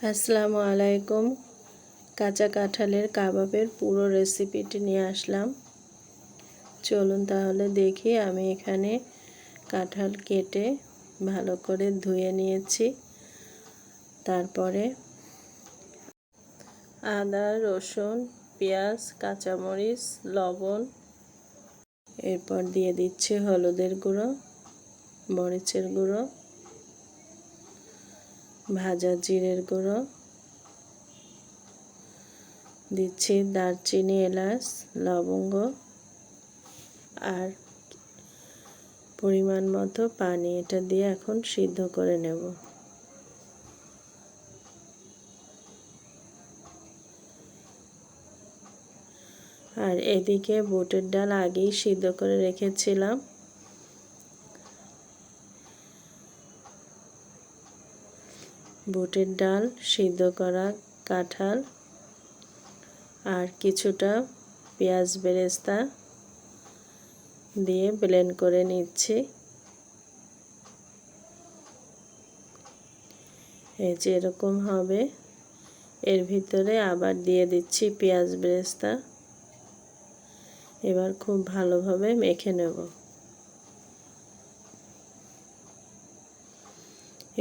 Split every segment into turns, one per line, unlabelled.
আসসালামু আলাইকুম। কাঁচা কাঁঠালের কাবাবের পুরো রেসিপিটি নিয়ে আসলাম। চলুন তাহলে দেখি আমি এখানে কাঁঠাল কেটে ভালো করে ধুয়ে নিয়েছি। তারপরে আদা, রসুন, পেঁয়াজ, কাঁচামরিচ, লবণ, এরপর দিয়ে দিচ্ছি হলুদের গুঁড়ো, মরিচের গুঁড়ো। ভাজা জিরের গুঁড়ো। দিচ্ছি দারচিনি, এলাচ, লবঙ্গ আর পরিমাণ মতো পানি। এটা দিয়ে এখন সিদ্ধ করে নেব। আর এদিকে বুটের ডাল আগেই সিদ্ধ করে রেখেছিলাম। বুটের ডাল, সিদ্ধ করা কাঁঠাল আর কিছুটা পেঁয়াজ বেরেস্তা দিয়ে ব্লেন্ড করে নিচ্ছি। এই যে এরকম হবে। এর ভিতরে আবার দিয়ে দিচ্ছি পেঁয়াজ বেরেস্তা। এবার খুব ভালোভাবে মেখে নেব।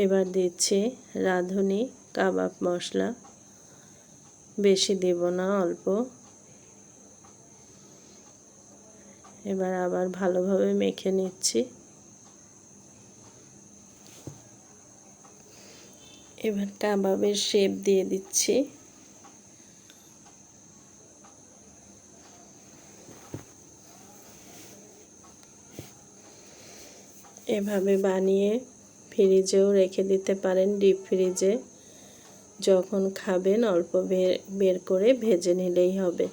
এবার দিচ্ছি রাঁধুনি কাবাব মশলা। বেশি দেব না, অল্প। এবার আবার ভালোভাবে মেখে নিচ্ছি। এবার কাবাবের শেপ দিয়ে দিচ্ছি। এভাবে বানিয়ে ফ্রিজেও রেখে দিতে পারেন ডিপ ফ্রিজে। যখন খাবেন, অল্প বের করে ভেজে নিলেই হবে।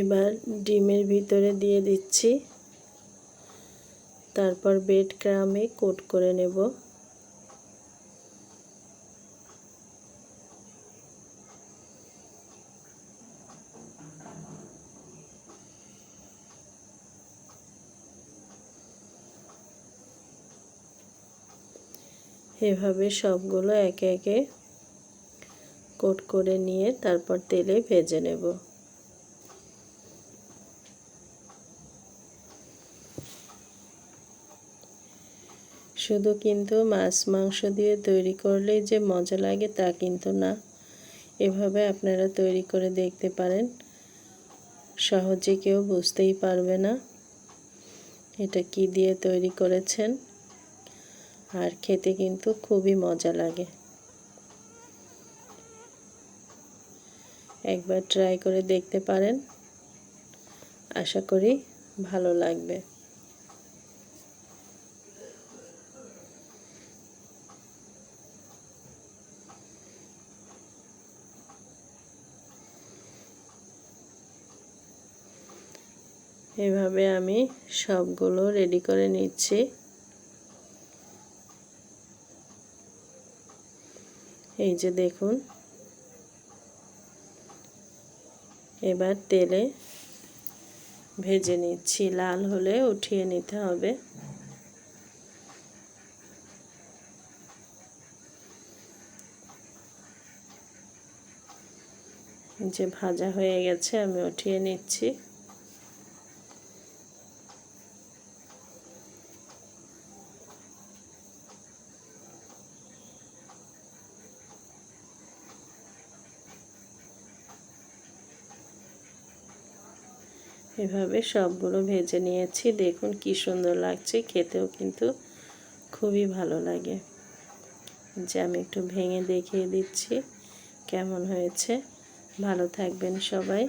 এবার ডিমের ভিতরে দিয়ে দিচ্ছি। তারপর বেড ক্রামে কোট করে নেব। এভাবে সবগুলো একে একে কোট করে নিয়ে তারপর তেলে ভেজে নেব। শুধু কিন্তু মাছ মাংস দিয়ে তৈরি করলেই যে মজা লাগে তা কিন্তু না। এভাবে আপনারা তৈরি করে দেখতে পারেন। সহজে কেউ বুঝতেই পারবে না এটা কি দিয়ে তৈরি করেছেন। আর খেতে কিন্তু খুবই মজা লাগে। একবার ট্রাই করে দেখতে পারেন। আশা করি ভালো লাগবে। এভাবে আমি সবগুলো রেডি করে নিচ্ছি। এই যে দেখুন। এবার তেলে ভেজে নিচ্ছি। লাল হলে উঠিয়ে নিতে হবে। যে ভাজা হয়ে গেছে, আমি উঠিয়ে নিচ্ছি। এভাবে সবগুলো ভেজে নিয়েছি। দেখুন কি সুন্দর লাগছে, খেতেও কিন্তু খুবই ভালো লাগে। যে আমি একটু ভেঙে দেখিয়ে দিচ্ছি, কেমন হয়েছে। ভালো থাকবেন সবাই।